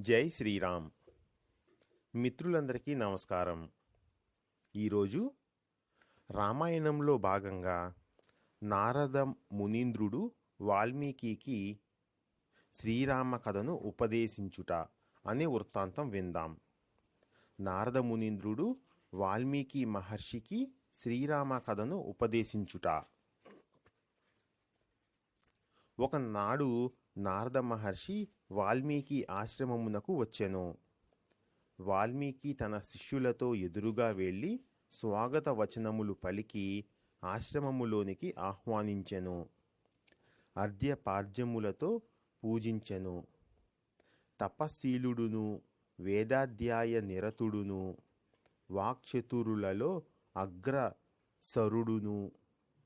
జై శ్రీరామ్. మిత్రులందరికీ నమస్కారం. ఈరోజు రామాయణంలో భాగంగా నారద మునీంద్రుడు వాల్మీకి శ్రీరామ కథను ఉపదేశించుట అనే వృత్తాంతం విందాం. నారద మునీంద్రుడు వాల్మీకి మహర్షికి శ్రీరామ కథను ఉపదేశించుట. ఒకనాడు నారద మహర్షి వాల్మీకి ఆశ్రమమునకు వచ్చెను. వాల్మీకి తన శిష్యులతో ఎదురుగా వెళ్ళి స్వాగత వచనములు పలికి ఆశ్రమములోనికి ఆహ్వానించెను. అర్ధ్యపార్జములతో పూజించెను. తపశీలుడును వేదాధ్యాయ నిరతుడును వాక్చతురులలో అగ్రసరుడును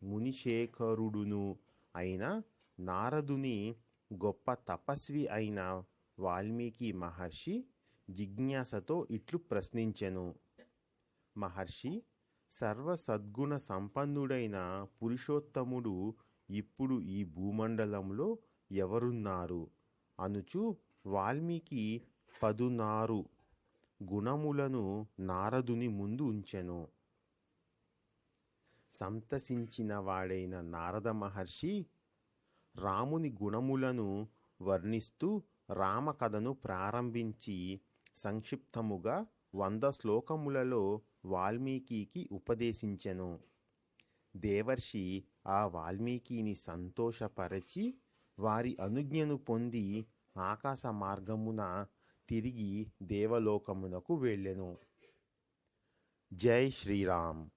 మునిశేఖరుడును అయిన నారదుని గొప్ప తపస్వి అయిన వాల్మీకి మహర్షి జిజ్ఞాసతో ఇట్లు ప్రశ్నించెను. మహర్షి సర్వసద్గుణ సంపన్నుడైన పురుషోత్తముడు ఇప్పుడు ఈ భూమండలంలో ఎవరున్నారు? అనుచు వాల్మీకి పదునారు గుణములను నారదుని ముందు ఉంచెను. సంతసించిన వాడైన నారద మహర్షి రాముని గుణములను వర్ణిస్తూ రామకథను ప్రారంభించి సంక్షిప్తముగా వంద శ్లోకములలో వాల్మీకి ఉపదేశించెను. దేవర్షి ఆ వాల్మీకిని సంతోషపరచి వారి అనుజ్ఞను పొంది ఆకాశ మార్గమున తిరిగి దేవలోకమునకు వెళ్ళెను. జై శ్రీరామ్.